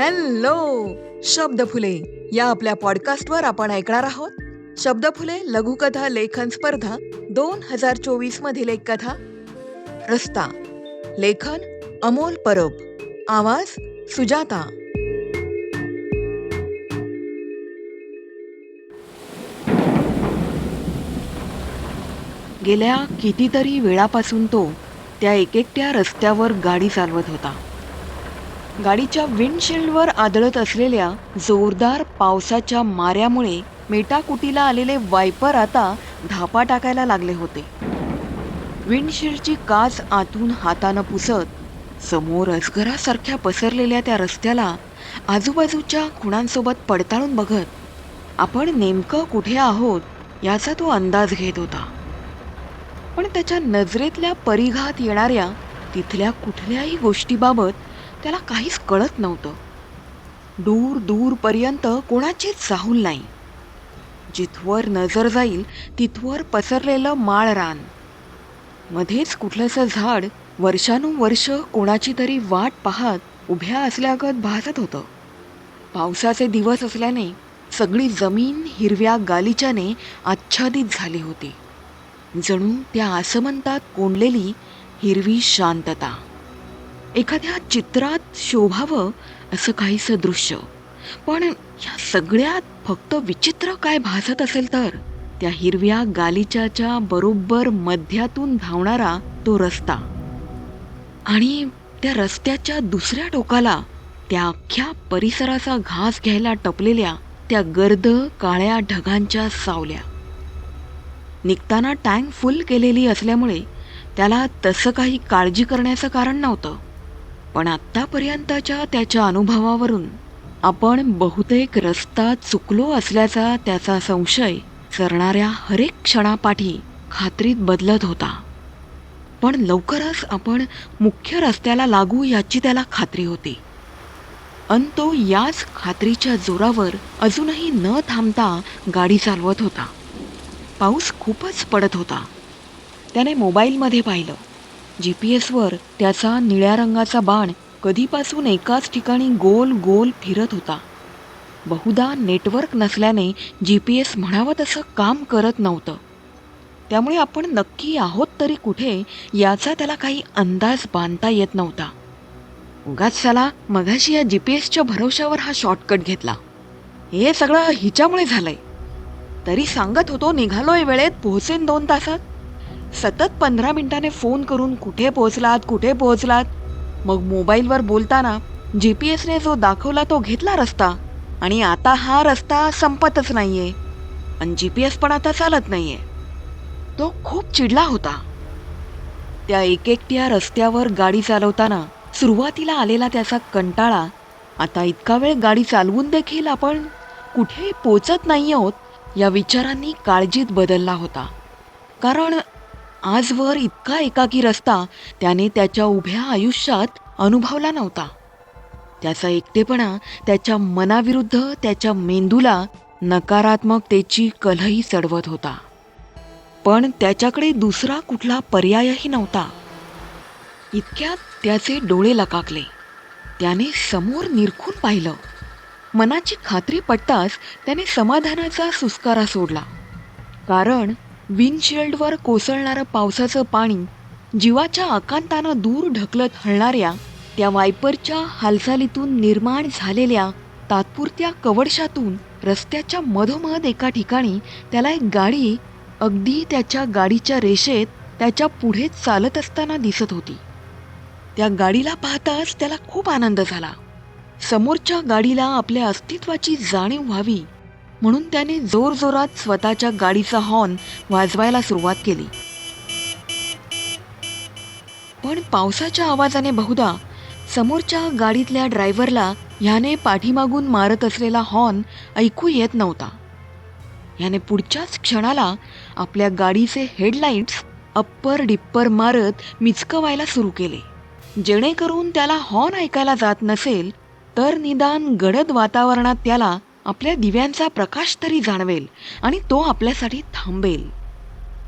Hello शब्द फुले या आपल्या पॉडकास्टवर आपण ऐकणार आहोत शब्द फुले लघुकथा लेखन स्पर्धा दोन हजार चोवीस मधील एक कथा रस्ता. लेखन अमोल परब. आवाज सुजाता. गेल्या कितीतरी वेळापासून तो त्या एकेकट्या रस्त्यावर गाडी चालवत होता. गाडीच्या विंडशिल्डवर आदळत असलेल्या जोरदार पावसाच्या माऱ्यामुळे मेटाकुटीला आलेले वायपर आता धापा टाकायला लागले होते. विंडशिल्डची काच आतून हातानं पुसत समोर अजगरासारख्या पसरलेल्या त्या रस्त्याला आजूबाजूच्या खुणांसोबत पडताळून बघत आपण नेमकं कुठे आहोत याचा तो अंदाज घेत होता. पण त्याच्या नजरेतल्या परिघात येणाऱ्या तिथल्या कुठल्याही गोष्टीबाबत त्याला काहीच कळत नव्हतं. दूर दूरपर्यंत कोणाचीच चाहूल नाही. जिथवर नजर जाईल तिथवर पसरलेलं माळ रान. मध्येच कुठलंसं झाड वर्षानुवर्ष कोणाची तरी वाट पाहत उभ्या असल्यागत भासत होतं. पावसाचे दिवस असल्याने सगळी जमीन हिरव्या गालिच्याने आच्छादित झाली होती. जणू त्या आसमंतात कोंडलेली हिरवी शांतता. एखाद्या चित्रात शोभावं असं काहीसं दृश्य. पण या सगळ्यात फक्त विचित्र काय भासत असेल तर त्या हिरव्या गालिच्याच्या बरोबर मध्यातून धावणारा तो रस्ता. आणि त्या रस्त्याच्या दुसऱ्या टोकाला त्या अख्ख्या परिसराचा घास घ्यायला टपलेल्या त्या गर्द काळ्या ढगांच्या सावल्या. निघताना टँक फुल केलेली असल्यामुळे त्याला तसं काही काळजी करण्याचं कारण नव्हतं. पण आत्तापर्यंतच्या त्याच्या अनुभवावरून आपण बहुतेक रस्ता चुकलो असल्याचा त्याचा संशय सरणाऱ्या हरेक क्षणापाठी खात्रीत बदलत होता. पण लवकरच आपण मुख्य रस्त्याला लागू याची त्याला खात्री होती. अन तो याच खात्रीच्या जोरावर अजूनही न थांबता गाडी चालवत होता. पाऊस खूपच पडत होता. त्याने मोबाईलमध्ये पाहिलं. जी पी एसवर त्याचा निळ्या रंगाचा बाण कधीपासून एकाच ठिकाणी गोल गोल फिरत होता. बहुधा नेटवर्क नसल्याने जी पी एस म्हणावं तसं काम करत नव्हतं. त्यामुळे आपण नक्की आहोत तरी कुठे याचा त्याला काही अंदाज बांधता येत नव्हता. उगाच त्याला मगाशी या जी पी एसच्या भरवशावर हा शॉर्टकट घेतला. हे सगळं हिच्यामुळे झालंय. तरी सांगत होतो निघालोय वेळेत पोहोचेन दोन तासात. सतत पंधरा मिनिटाने फोन करून कुठे पोहोचलात कुठे पोहोचलात? मग मोबाईलवर बोलताना जी पी एसने जो दाखवला तो घेतला रस्ता. आणि आता हा रस्ता संपतच नाहीये. आणि जी पी एस पण आता चालत नाहीये. तो खूप चिडला होता. त्या एकेकट्या रस्त्यावर गाडी चालवताना सुरुवातीला आलेला त्याचा कंटाळा आता इतका वेळ गाडी चालवून देखील आपण कुठे पोचत नाही आहोत या विचारांनी काळजीत बदलला होता. कारण आजवर इतका एकाकी रस्ता त्याने त्याच्या उभ्या आयुष्यात अनुभवला नव्हता. त्याचा एकटेपणा त्याच्या मनाविरुद्ध त्याच्या मेंदूला नकारात्मकतेची कलही चढवत होता. पण त्याच्याकडे दुसरा कुठला पर्यायही नव्हता. इतक्यात त्याचे डोळे लकाकले. त्याने समोर निरखून पाहिलं. मनाची खात्री पटताच त्याने समाधानाचा सुस्कारा सोडला. कारण विंडशिल्डवर कोसळणारं पावसाचं पाणी जीवाच्या आकांतानं दूर ढकलत हलणाऱ्या त्या वायपरच्या हालचालीतून निर्माण झालेल्या तात्पुरत्या कवडशातून रस्त्याच्या मधोमध एका ठिकाणी त्याला एक गाडी अगदी त्याच्या गाडीच्या रेषेत त्याच्या पुढे चालत असताना दिसत होती. त्या गाडीला पाहताच त्याला खूप आनंद झाला. समोरच्या गाडीला आपल्या अस्तित्वाची जाणीव व्हावी म्हणून त्याने जोरजोरात स्वतःच्या गाडीचा हॉर्न वाजवायला सुरुवात केली. पण पावसाच्या आवाजाने बहुधा समोरच्या गाडीतल्या ड्रायव्हरला ह्याने पाठीमागून मारत असलेला हॉर्न ऐकू येत नव्हता. ह्याने पुढच्याच क्षणाला आपल्या गाडीचे हेडलाईट्स अप्पर डिप्पर मारत मिचकवायला सुरू केले. जेणेकरून त्याला हॉर्न ऐकायला जात नसेल तर निदान गडद वातावरणात त्याला आपल्या दिव्यांचा प्रकाश तरी जाणवेल आणि तो आपल्यासाठी थांबेल.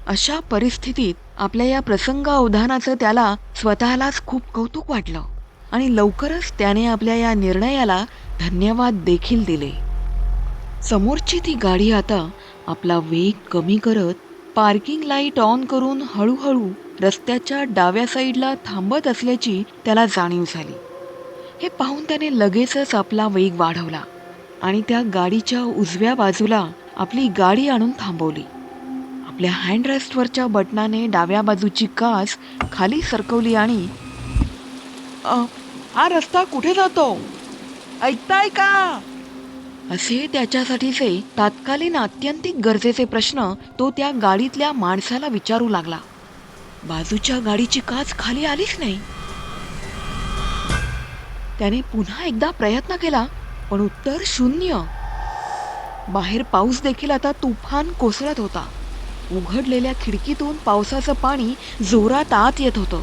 अशा परिस्थितीत आपल्या या प्रसंग अवधानाचं त्याला स्वतःलाच खूप कौतुक वाटलं आणि लवकरच त्याने आपल्या या निर्णयाला धन्यवाद देखील दिले. समोरची ती गाडी आता आपला वेग कमी करत पार्किंग लाइट ऑन करून हळूहळू रस्त्याच्या डाव्या साईडला थांबत असल्याची त्याला जाणीव झाली. हे पाहून त्याने लगेचच आपला वेग वाढवला. आणि त्या गाडीच्या उजव्या बाजूला आपली गाडी आणून थांबवली. आपल्या हँडरेस्टवरच्या बटनाने डाव्या बाजूची काच खाली सरकवली आणि हा रस्ता कुठे जातो? ऐकताय का? असे त्याच्यासाठीचे तात्कालीन आत्यंतिक गरजेचे प्रश्न तो त्या गाडीतल्या माणसाला विचारू लागला. बाजूच्या गाडीची काच खाली आलीच नाही. त्याने पुन्हा एकदा प्रयत्न केला पण उत्तर शून्य. बाहेर पाऊस देखील आता तुफान कोसळत होता. उघडलेल्या खिडकीतून पावसाचं पाणी जोरात आत येत होतं.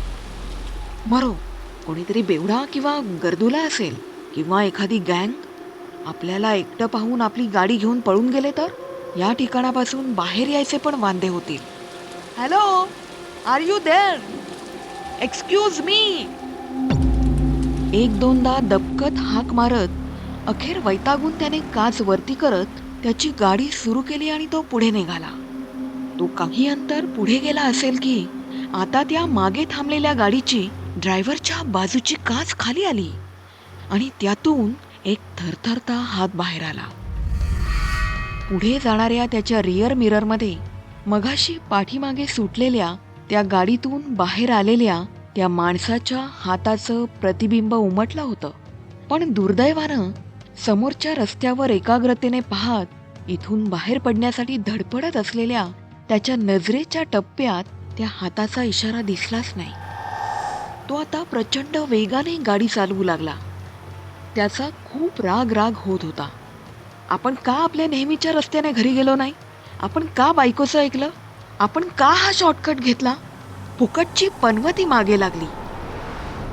मरो कोणीतरी बेवडा किंवा गर्दुला असेल किंवा एखादी गँग? आपल्याला एकटं पाहून आपली गाडी घेऊन पळून गेले तर? या ठिकाणापासून बाहेर यायचे पण वांदे होतील. Hello are you there? Excuse me. एक दोनदा दबकत हाक मारत अखेर वैतागून त्याने काच वरती करत त्याची गाडी सुरू केली आणि तो पुढे निघाला. तो काही अंतर पुढे गेला असेल की आता त्या मागे थांबलेल्या गाडीची ड्रायव्हरच्या बाजूची काच खाली आली आणि त्यातून एक थरथरता हात बाहेर आला. पुढे जाणाऱ्या त्याच्या रिअर मिररमध्ये मघाशी पाठीमागे सुटलेल्या त्या गाडीतून बाहेर आलेल्या त्या माणसाच्या हाताचं प्रतिबिंब उमटलं होतं. पण दुर्दैवानं समोरच्या रस्त्यावर एकाग्रतेने पाहत इथून बाहेर पडण्यासाठी धडपडत असलेल्या त्याच्या नजरेच्या टप्प्यात त्या हाताचा इशारा दिसलाच नाही. तो आता प्रचंड वेगाने गाडी चालवू लागला. त्याचा खूप राग राग होत होता. आपण का आपल्या नेहमीच्या रस्त्याने घरी गेलो नाही? आपण का बायकोचं ऐकलं? आपण का हा शॉर्टकट घेतला? फुकटची पनवती मागे लागली.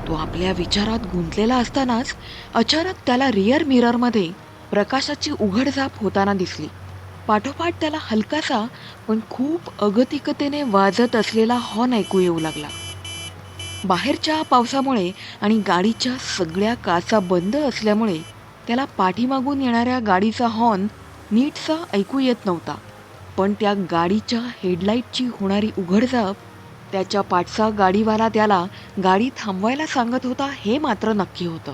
तो आपल्या विचारात गुंतलेला असतानाच अचानक त्याला रिअर मिररमध्ये प्रकाशाची उघडझाप होताना दिसली. पाठोपाठ त्याला हलकासा पण खूप अगतिकतेने वाजत असलेला हॉर्न ऐकू येऊ लागला. बाहेरच्या पावसामुळे आणि गाडीच्या सगळ्या काचा बंद असल्यामुळे त्याला पाठीमागून येणाऱ्या गाडीचा हॉर्न नीटसा ऐकू येत नव्हता. पण त्या गाडीच्या हेडलाईटची होणारी उघडझाप त्याच्या पाठचा गाडीवाला त्याला गाडी थांबवायला सांगत होता हे मात्र नक्की होतं.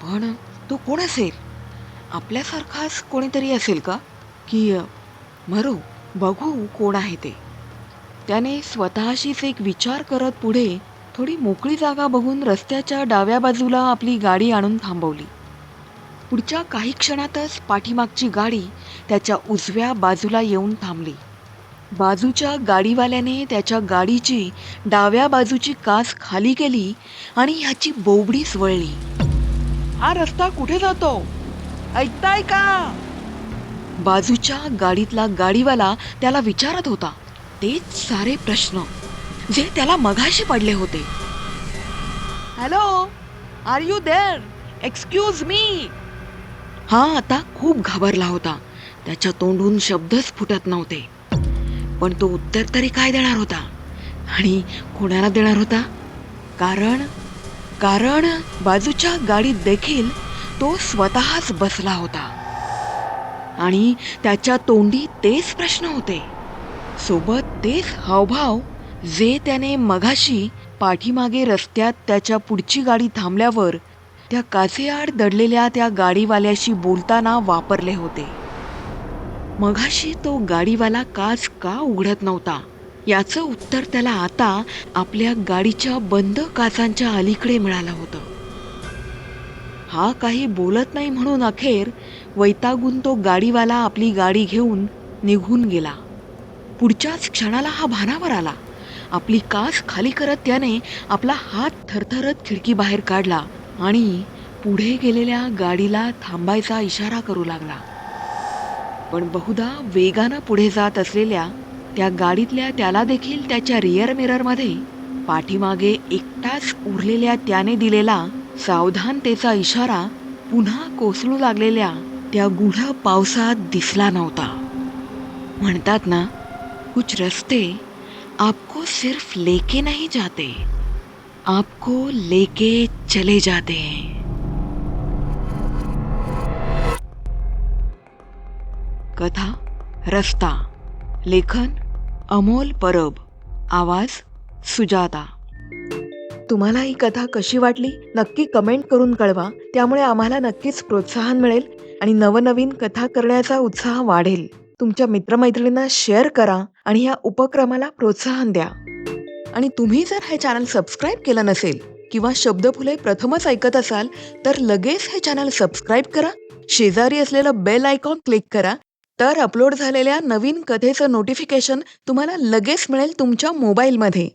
पण तो कोण असेल? आपल्यासारखाच कोणीतरी असेल का? की मरू बघू कोण आहे ते. त्याने स्वतःशीच एक विचार करत पुढे थोडी मोकळी जागा बघून रस्त्याच्या डाव्या बाजूला आपली गाडी आणून थांबवली. पुढच्या काही क्षणातच पाठीमागची गाडी त्याच्या उजव्या बाजूला येऊन थांबली. बाजूच्या गाडीवाल्याने त्याच्या गाडीची डाव्या बाजूची काच खाली केली आणि ह्याची बोबडीच वळली. हा रस्ता कुठे जातो? ऐकताय का? बाजूच्या गाडीतला गाडीवाला त्याला विचारत होता. तेच सारे प्रश्न जे त्याला मघाशी पडले होते. Hello are you there excuse me हा आता खूप घाबरला होता. त्याच्या तोंडून शब्दच फुटत नव्हते. पण तो उत्तर तरी काय देणार होता? आणि कोणाला देणार होता? कारण कारण बाजूच्या गाडीत देखील तो स्वतःच बसला होता. आणि त्याच्या तोंडी तेच प्रश्न होते. सोबत तेच हावभाव जे त्याने मघाशी पाठीमागे रस्त्यात त्याच्या पुढची गाडी थांबल्यावर त्या काचेआड दडलेल्या त्या गाडीवाल्याशी बोलताना वापरले होते. मघाशी तो गाडीवाला काच का उघडत नव्हता? याचं उत्तर त्याला आता आपल्या गाडीच्या बंद काचांच्या अलीकडे मिळालं होतं. हा काही बोलत नाही म्हणून अखेर वैतागून तो गाडीवाला आपली गाडी घेऊन निघून गेला. पुढच्याच क्षणाला हा भानावर आला. आपली काच खाली करत त्याने आपला हात थरथरत खिडकी बाहेर काढला आणि पुढे गेलेल्या गाडीला थांबायचा इशारा करू लागला. पण बहुधा वेगानं पुढे जात असलेल्या त्या गाडीतल्या त्याला देखील त्याच्या रिअर मिररमध्ये पाठीमागे एकटाच उरलेल्या त्याने दिलेला सावधानतेचा इशारा पुन्हा कोसळू लागलेल्या त्या गुढ पावसात दिसला नव्हता. म्हणतात ना कुछ रस्ते आपको सिर्फ लेके नहीं जाते आपको लेके चले जाते हैं. कथा रस्ता लेखन अमोल परब आवाज सुजाता. तुम्हाला ही कथा कशी वाटली नक्की कमेंट करून कळवा त्यामुळे आम्हाला नक्कीच प्रोत्साहन मिळेल आणि नवनवीन कथा करण्याचा उत्साह वाढेल. तुमच्या मित्रमैत्रिणींना शेअर करा आणि ह्या उपक्रमाला प्रोत्साहन द्या. आणि तुम्ही जर हे चॅनल सबस्क्राईब केलं नसेल किंवा शब्दफुले प्रथमच ऐकत असाल तर लगेच हे चॅनल सबस्क्राईब करा शेजारी असलेलं बेल आयकॉन क्लिक करा तर अपलोड झालेल्या नवीन कथेचं नोटिफिकेशन तुम्हाला लगेच मिळेल तुमच्या मोबाईलमध्ये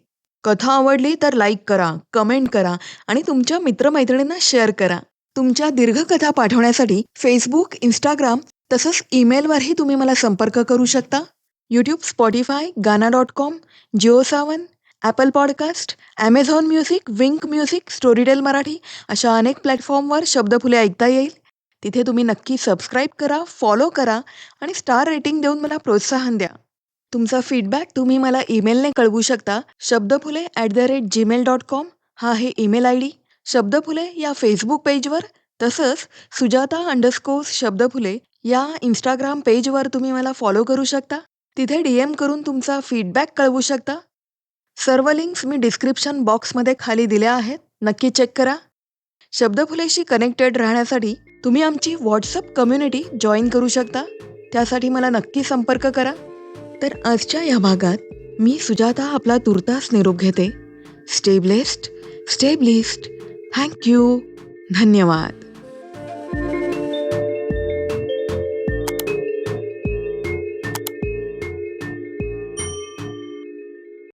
कथा आवडली तर लाईक करा कमेंट करा आणि तुमच्या मित्रमैत्रिणींना शेअर करा. तुमच्या दीर्घकथा पाठवण्यासाठी फेसबुक इंस्टाग्राम तसंच ईमेलवरही तुम्ही मला संपर्क करू शकता. YouTube Spotify Gaana dot com Jio Saavn Apple podcast Amazon music Wynk music Storytel Marathi अशा अनेक प्लॅटफॉर्मवर शब्दफुले ऐकता येईल. तिथे तुम्ही नक्की सबस्क्राईब करा फॉलो करा आणि स्टार रेटिंग देऊन मला प्रोत्साहन द्या. तुमचा फीडबॅक तुम्ही मला ईमेलने कळवू शकता. Shabdphule at the rate Gmail dot com हा आहे ईमेल आय डी शब्दफुले या फेसबुक पेजवर तसंच सुजाता अंडरस्कोर्स शब्दफुले या इंस्टाग्राम पेजवर तुम्ही मला फॉलो करू शकता. तिथे डी एम करून तुमचा फीडबॅक कळवू शकता. सर्व लिंक्स मी डिस्क्रिप्शन बॉक्समध्ये खाली दिल्या आहेत. नक्की चेक करा. शब्दफुलेशी कनेक्टेड राहण्यासाठी तुम्ही आमची व्हॉट्सअप कम्युनिटी जॉईन करू शकता. त्यासाठी मला नक्की संपर्क करा. तर आजच्या या भागात मी सुजाता आपला तुर्तास निरोप घेते. स्टे ब्लेस्ड स्टे थँक्यू धन्यवाद.